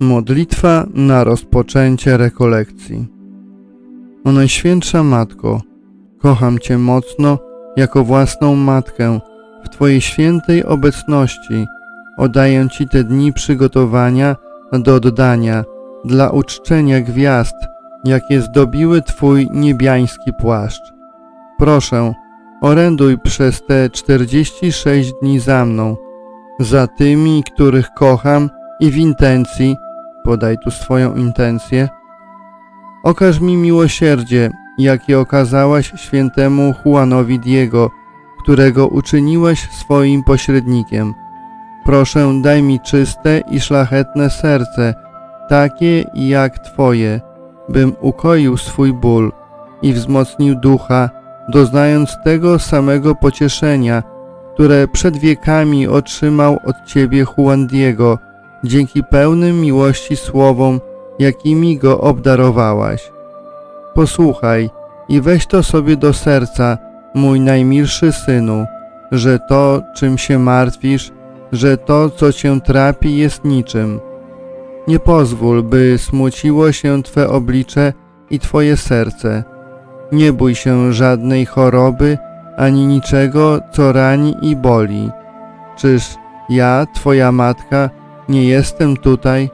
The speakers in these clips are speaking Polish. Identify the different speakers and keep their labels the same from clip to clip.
Speaker 1: Modlitwa na rozpoczęcie rekolekcji. O Najświętsza Matko, kocham Cię mocno jako własną matkę. W Twojej świętej obecności oddaję Ci te dni przygotowania do oddania dla uczczenia gwiazd, jakie zdobiły Twój niebiański płaszcz. Proszę, oręduj przez te 46 dni za mną, za tymi, których kocham i w intencji, podaj tu swoją intencję, okaż mi miłosierdzie, jakie okazałaś świętemu Juanowi Diego, którego uczyniłaś swoim pośrednikiem. Proszę, daj mi czyste i szlachetne serce, takie jak Twoje, bym ukoił swój ból i wzmocnił ducha, doznając tego samego pocieszenia, które przed wiekami otrzymał od Ciebie Juan Diego, dzięki pełnym miłości słowom, jakimi go obdarowałaś. Posłuchaj i weź to sobie do serca, mój najmilszy synu, że to, czym się martwisz, że to, co cię trapi, jest niczym. Nie pozwól, by smuciło się Twe oblicze i Twoje serce. Nie bój się żadnej choroby, ani niczego, co rani i boli. Czyż ja, Twoja matka, nie jestem tutaj?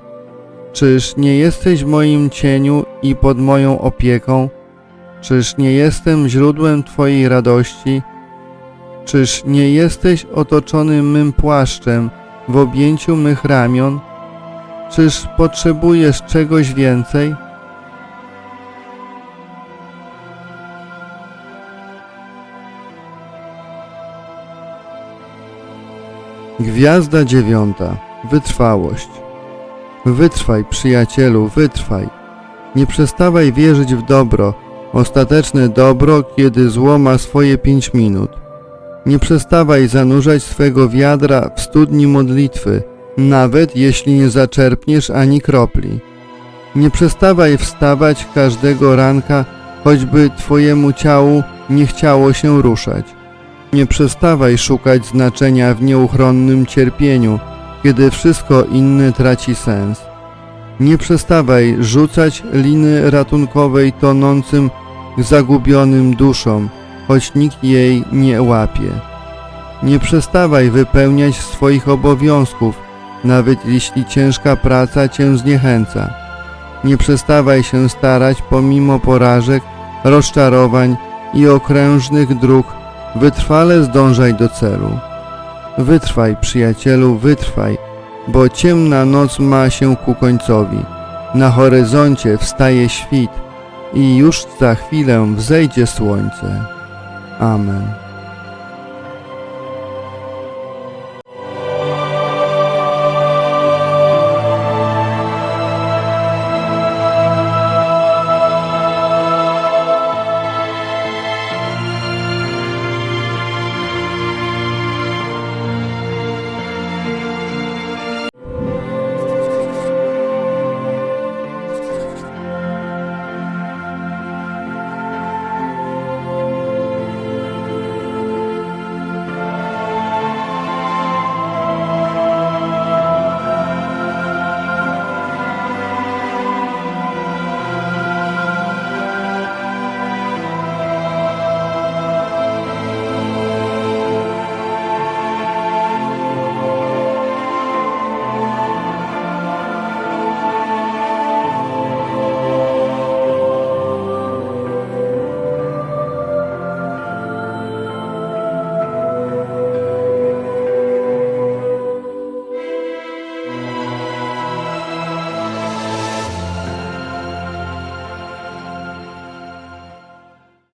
Speaker 1: Czyż nie jesteś w moim cieniu i pod moją opieką? Czyż nie jestem źródłem Twojej radości? Czyż nie jesteś otoczony mym płaszczem w objęciu mych ramion? Czyż potrzebujesz czegoś więcej? Gwiazda dziewiąta. Wytrwałość. Wytrwaj, przyjacielu, wytrwaj. Nie przestawaj wierzyć w dobro, ostateczne dobro, kiedy zło ma swoje pięć minut. Nie przestawaj zanurzać swego wiadra w studni modlitwy, nawet jeśli nie zaczerpniesz ani kropli. Nie przestawaj wstawać każdego ranka, choćby twojemu ciału nie chciało się ruszać. Nie przestawaj szukać znaczenia w nieuchronnym cierpieniu, kiedy wszystko inne traci sens. Nie przestawaj rzucać liny ratunkowej tonącym, zagubionym duszom, choć nikt jej nie łapie. Nie przestawaj wypełniać swoich obowiązków, nawet jeśli ciężka praca cię zniechęca. Nie przestawaj się starać pomimo porażek, rozczarowań i okrężnych dróg, wytrwale zdążaj do celu. Wytrwaj, przyjacielu, wytrwaj, bo ciemna noc ma się ku końcowi. Na horyzoncie wstaje świt i już za chwilę wzejdzie słońce. Amen.